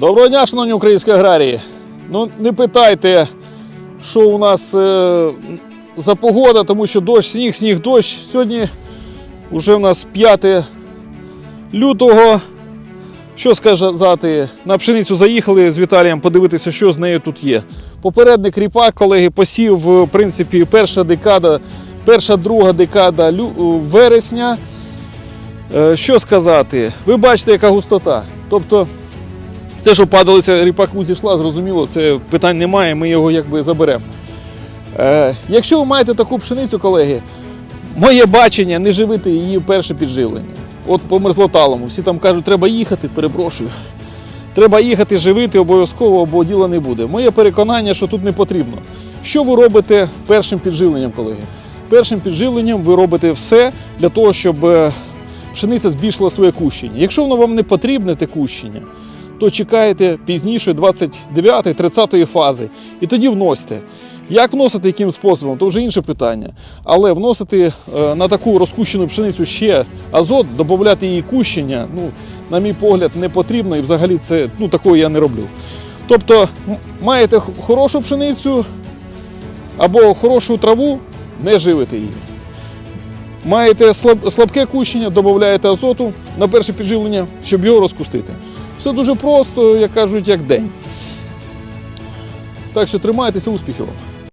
Доброго дня, шановні українські аграрії. Ну, не питайте, що у нас е, за погода, тому що дощ, сніг, сніг, дощ. Сьогодні вже в нас 5 лютого. Що сказати, на пшеницю заїхали з Віталієм подивитися, що з нею тут є. Попередник ріпак, колеги, посів, в принципі, перша декада, перша друга декада лю- вересня. Е, Що сказати? Ви бачите, яка густота. Тобто, це, що падалися, ріпаку зійшла, зрозуміло, це питань немає, ми його якби заберемо. Е, якщо ви маєте таку пшеницю, колеги, моє бачення не живити її в перше підживлення. От по мерзлоталому. Всі там кажуть, треба їхати, перепрошую. Треба їхати живити обов'язково, бо діла не буде. Моє переконання, що тут не потрібно. Що ви робите першим підживленням, колеги? Першим підживленням ви робите все для того, щоб е, пшениця збільшила своє кущення. Якщо воно вам не потрібне, те кущення, то чекаєте пізніше 29-30 фази і тоді вносите. Як вносити яким способом, то вже інше питання. Але вносити е, на таку розкущену пшеницю ще азот, додати її кущення, ну, на мій погляд, не потрібно і взагалі це ну, такого я не роблю. Тобто, маєте хорошу пшеницю або хорошу траву, не живите її. Маєте слабке кущення, додаєте азоту на перше підживлення, щоб його розкустити. Все дуже просто, як кажуть, як день. Так що тримайтеся, успіхів вам!